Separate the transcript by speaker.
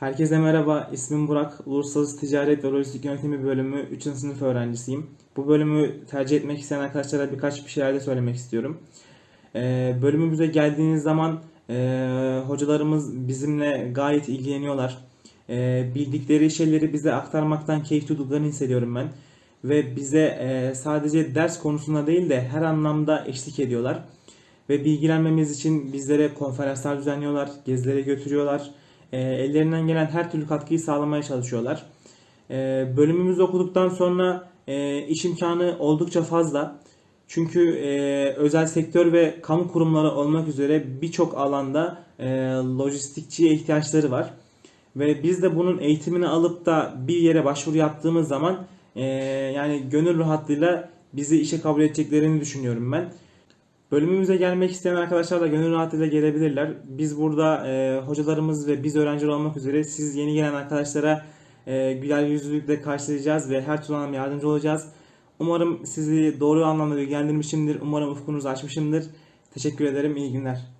Speaker 1: Herkese merhaba, ismim Burak. Uluslararası Ticaret ve Lojistik Yönetimi bölümü 3. sınıf öğrencisiyim. Bu bölümü tercih etmek isteyen arkadaşlara birkaç bir şeyler de söylemek istiyorum. Ee, bölümümüze geldiğiniz zaman e, hocalarımız bizimle gayet ilgileniyorlar. Ee, bildikleri şeyleri bize aktarmaktan keyif duyduklarını hissediyorum ben. Ve bize e, sadece ders konusunda değil de her anlamda eşlik ediyorlar. Ve bilgilenmemiz için bizlere konferanslar düzenliyorlar, gezilere götürüyorlar. E, ellerinden gelen her türlü katkıyı sağlamaya çalışıyorlar. E, bölümümüzü okuduktan sonra e, iş imkanı oldukça fazla. Çünkü e, özel sektör ve kamu kurumları olmak üzere birçok alanda e, lojistikçiye ihtiyaçları var. Ve biz de bunun eğitimini alıp da bir yere başvuru yaptığımız zaman e, yani gönül rahatlığıyla bizi işe kabul edeceklerini düşünüyorum ben. Bölümümüze gelmek isteyen arkadaşlar da gönül rahatlığıyla gelebilirler. Biz burada e, hocalarımız ve biz öğrenciler olmak üzere siz yeni gelen arkadaşlara e, güler yüzlülükle karşılayacağız ve her türlü anlamda yardımcı olacağız. Umarım sizi doğru anlamda bilgilendirmişimdir. Umarım ufkunuzu açmışımdır. Teşekkür ederim. İyi günler.